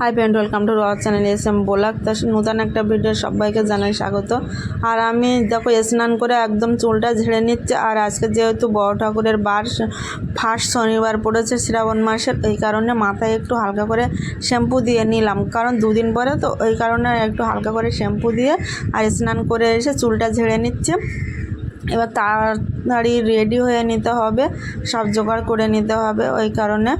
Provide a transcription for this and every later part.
Hi friend welcome to our channel S M বোলাক তা নতুন একটা ভিডিও সবাইকে জানাই স্বাগত। আর আমি দেখো স্নান করে একদম চুলটা ঝেড়ে নিচ্ছে। আর আজকে যেহেতু বড় ঠাকুরের বার ফার্স্ট শনিবার পড়েছে শ্রাবণ মাসের, এই কারণে মাথায় একটু হালকা করে শ্যাম্পু দিয়ে নিলাম। কারণ দুদিন পরে তো ওই কারণে একটু হালকা করে শ্যাম্পু দিয়ে আর স্নান করে এসে চুলটা ঝেড়ে নিচ্ছে। এবার তাড়াতাড়ি রেডি হয়ে নিতে হবে, সব জোগাড় করে নিতে হবে, ওই কারণে।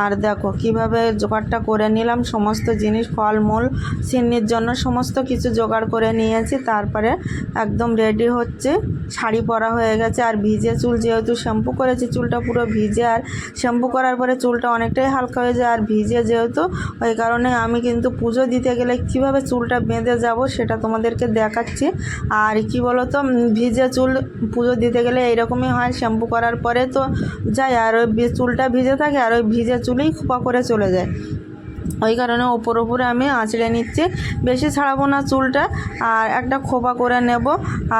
আর দেখো, কীভাবে জোগাড়টা করে নিলাম, সমস্ত জিনিস, ফলমূল, সিন্নির জন্য সমস্ত কিছু জোগাড় করে নিয়েছি। তারপরে একদম রেডি হচ্ছে। শাড়ি পরা হয়ে গেছে, আর ভিজে চুল যেহেতু শ্যাম্পু করেছি, চুলটা পুরো ভিজে, আর শ্যাম্পু করার পরে চুলটা অনেকটাই হালকা হয়ে যায়, আর ভিজে যেহেতু, ওই কারণে আমি কিন্তু পুজো দিতে গেলে কীভাবে চুলটা বেঁধে যাব সেটা তোমাদেরকে দেখাচ্ছি। আর কি বলো তো ভিজে চুল পুজো দিতে গেলে এইরকমই হয় শ্যাম্পু করার পরে তো যাই, আর ওই চুলটা ভিজে থাকে, আর ওই ভিজে চুলেই খোপা করে চলে যায়। ওই কারণে ওপর ওপরে আমি আঁচড়ে নিচ্ছি। বেশি ছাড়াবো না চুলটা, আর একটা খোপা করে নেব।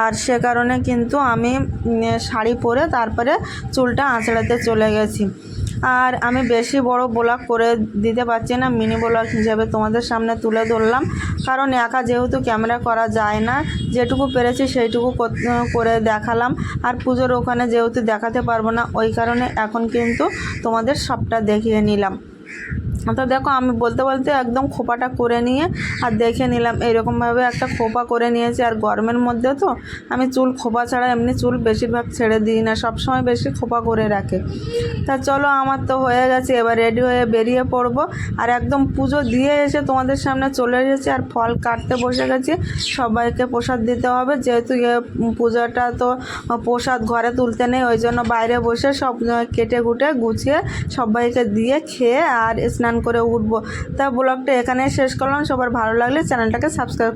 আর সে কারণে কিন্তু আমি শাড়ি পরে তারপরে চুলটা আঁচড়াতে চলে গেছি। আর আমি বেশি বড় ব্লগ করে দিতে পারছি না, মিনি ব্লগ হিসেবে তোমাদের সামনে তুলে ধরলাম। কারণ একা যেহেতু ক্যামেরা করা যায় না, যেটুকু পেরেছি সেইটুকু কর- দেখালাম। আর পুজোর ওখানে যেহেতু দেখাতে পারব না, ওই কারণে এখন কিন্তু তোমাদের সবটা দেখিয়ে নিলাম। তো দেখো, আমি বলতে বলতে একদম খোপাটা করে নিয়ে আর দেখে নিলাম এইরকমভাবে একটা খোপা করে নিয়েছি। আর গরমের মধ্যে তো আমি চুল, খোপা ছাড়া এমনি চুল বেশিরভাগ ছেড়ে দিই না, সবসময় বেশি খোপা করে রাখে। তা চলো, আমার তো হয়ে গেছে, এবার রেডি হয়ে বেরিয়ে পড়ব। আর একদম পুজো দিয়ে এসে তোমাদের সামনে চলে এসেছি, আর ফল কাটতে বসে গেছি। সবাইকে প্রসাদ দিতে হবে, যেহেতু পূজাটা তো প্রসাদ ঘরে তুলতে নেই, ওই জন্য বাইরে বসে সব কেটে কুটে গুছিয়ে সবাইকে দিয়ে খেয়ে আর স্নান করে উঠবো। তা ব্লগটা এখানে শেষ করলাম। সবার ভালো লাগলে চ্যানেলটাকে সাবস্ক্রাইব